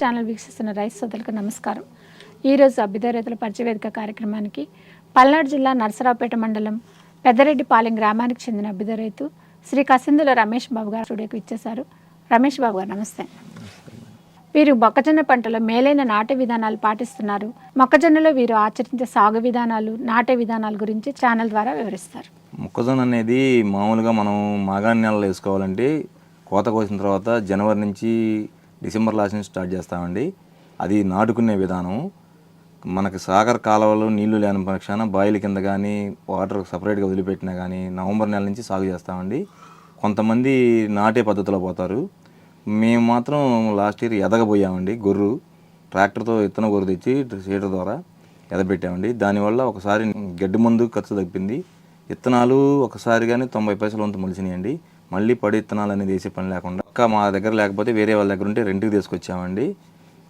Channel వీక్షిస్తున్న రైతు సోదరులకు నమస్కారం. ఈరోజు అభ్యుదయ రైతుల పరిచయవేదిక కార్యక్రమానికి పల్నాడు జిల్లా నరసరావుపేట మండలం పెద్దరెడ్డిపాలెం గ్రామానికి చెందిన అభ్యుదయ రైతు శ్రీ కసిందుల రమేష్ బాబు గారు స్టూడియోకి ఇచ్చేశారు రమేష్ బాబు గారు నమస్తే. వీరు మొక్కజొన్న పంటలో మేలైన నాటే విధానాలు పాటిస్తున్నారు. మొక్కజొన్నలో వీరు ఆచరించే సాగు విధానాలు నాటే విధానాల గురించి ఛానల్ ద్వారా వివరిస్తారు. మొక్కజొన్న అనేది మామూలుగా మనం మాగాణి నెలలో వేసుకోవాలంటే కోత కోసిన తర్వాత జనవరి నుంచి డిసెంబర్ లాస్ట్ నుంచి స్టార్ట్ చేస్తామండి. అది నాటుకునే విధానం. మనకు సాగర్ కాలువలో నీళ్ళు లేని పక్షాన బాయిల కింద కానీ వాటర్ సపరేట్గా వదిలిపెట్టినా కానీ నవంబర్ నెల నుంచి సాగు చేస్తామండి. కొంతమంది నాటే పద్ధతిలో పోతారు. మేము మాత్రం లాస్ట్ ఇయర్ ఎదగబోయామండి గొర్రు. ట్రాక్టర్తో ఇత్తన గొర్రు తెచ్చి సీటర్ ద్వారా ఎదబెట్టామండి. దానివల్ల ఒకసారి గడ్డి మందు ఖర్చు తగ్గింది. విత్తనాలు ఒకసారిగానే తొంభై పైసలు వంతు మొలిచినాయండి. మళ్ళీ పడి విత్తనాలు అనేది వేసే పని లేకుండా ఒక్క మా దగ్గర లేకపోతే వేరే వాళ్ళ దగ్గర ఉంటే రెంట్కి తీసుకొచ్చామండి.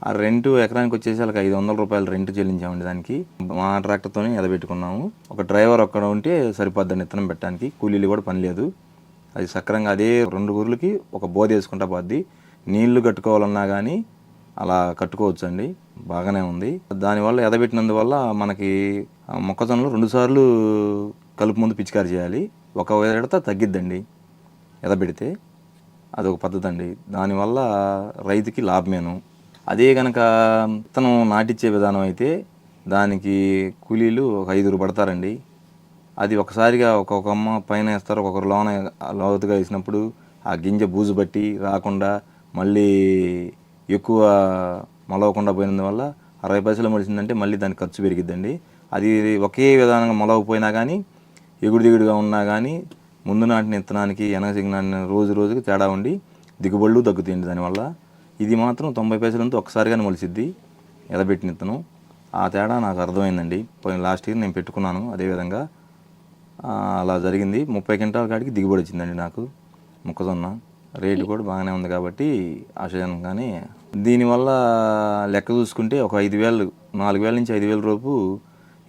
ఆ రెంటు ఎకరానికి వచ్చేసి వాళ్ళకి ఐదు వందల రూపాయలు రెంట్ చెల్లించామండి దానికి. మా ట్రాక్టర్తోనే ఎదబెట్టుకున్నాము. ఒక డ్రైవర్ ఒక్కడ ఉంటే సరిపోద్దండి విత్తనం పెట్టడానికి కూలీలు కూడా పని లేదు. అది సక్రంగా అదే రెండు ఊర్లకి ఒక బోధ వేసుకుంటా పోద్ది. నీళ్ళు కట్టుకోవాలన్నా కానీ అలా కట్టుకోవచ్చు అండి బాగానే ఉంది. దానివల్ల ఎదబెట్టినందువల్ల మనకి ఆ మొక్కజొన్నలు రెండుసార్లు కలుపు ముందు పిచికారి చేయాలి. ఒక విడత తగ్గిద్దండి. ఎదబెడితే అదొక పద్ధతి అండి దానివల్ల రైతుకి లాభమేను. అదే కనుక విత్తనం నాటిచ్చే విధానం అయితే దానికి కూలీలు ఒక ఐదుగురు పడతారండి. అది ఒకసారిగా ఒక్కొక్క అమ్మ పైన వేస్తారు ఒక్కొక్కరు లోన లోతుగా వేసినప్పుడు ఆ గింజ బూజు బట్టి రాకుండా మళ్ళీ ఎక్కువ మొలవకుండా పోయినందువల్ల అరవై పైసలు మొలిచిందంటే మళ్ళీ దాని ఖర్చు పెరిగిద్దండి. అది ఒకే విధానంగా మొలవకపోయినా కానీ ఎగుడు దిగుడుగా ఉన్నా కానీ ముందు నాటిన విత్తనానికి వెనక నాటిన రోజు రోజుకి తేడా ఉండి దిగుబడులు తగ్గుతాయండి దానివల్ల. ఇది మాత్రం తొంభై పైసలంతా ఒకసారిగానే మొలిసిద్ది ఎదబెట్టిన విత్తనం ఆ తేడా నాకు అర్థమైందండి. పోయిన లాస్ట్ ఇయర్ నేను పెట్టుకున్నాను అదేవిధంగా అలా జరిగింది. ముప్పై క్వింటాల కాడికి దిగుబడి వచ్చిందండి నాకు. మొక్కజొన్న. రేటు కూడా బాగానే ఉంది కాబట్టి ఆశాజనకంగానే. దీనివల్ల లెక్క చూసుకుంటే ఒక ఐదు వేలు నాలుగు వేల నుంచి ఐదు వేల రూపు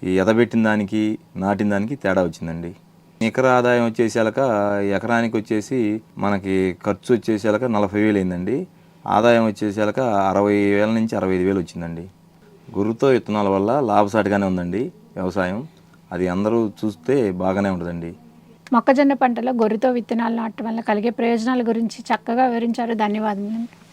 ఈ ఎదబెట్టిన దానికి నాటిన దానికి తేడా వచ్చిందండి. నికర ఆదాయం వచ్చేసాక ఎకరానికి వచ్చేసి మనకి ఖర్చు వచ్చేసాక నలభై వేలు అయిందండి. ఆదాయం వచ్చేసాక అరవై వేల నుంచి అరవై ఐదు వేలు వచ్చిందండి. గుర్రుతో విత్తనాల వల్ల లాభసాటిగానే ఉందండి వ్యవసాయం. అది అందరూ చూస్తే బాగానే ఉంటుందండి. మొక్కజొన్న పంటలో గొర్రెతో విత్తనాలు నాటడం వల్ల కలిగే ప్రయోజనాల గురించి చక్కగా వివరించారు. ధన్యవాదములు